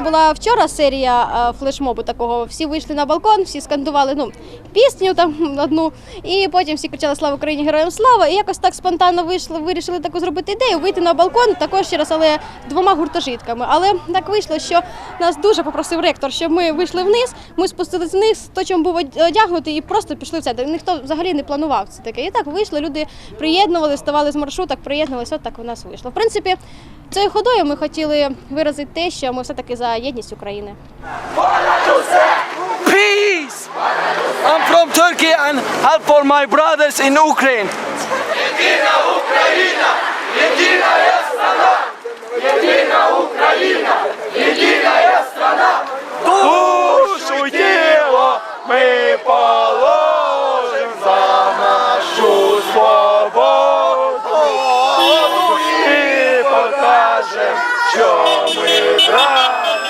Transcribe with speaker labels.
Speaker 1: була вчора серія е, флешмобу такого. Всі вийшли на балкон, всі скандували ну, пісню там одну, і потім всі кричали Слава Україні, героям слава! І якось так спонтанно вийшли, вирішили таку зробити ідею, вийти на балкон також ще раз, але двома гуртожитками. Але так вийшло, що нас дуже попросив ректор, щоб ми вийшли вниз, ми спустились вниз, то чим був одягнутий, і просто пішли в центр. Ніхто взагалі не планував це таке. І так вийшло, люди приєднували, ставали з маршруток, приєднувалися, от так у нас вийшло. В принципі, цією ходою ми хотіли виразити те, що ми все-таки за єдність України.
Speaker 2: Peace! I'm from Turkey and help for my brothers in Ukraine. Душу й тіло ми положим за нашу свободу і покажем, що ми брат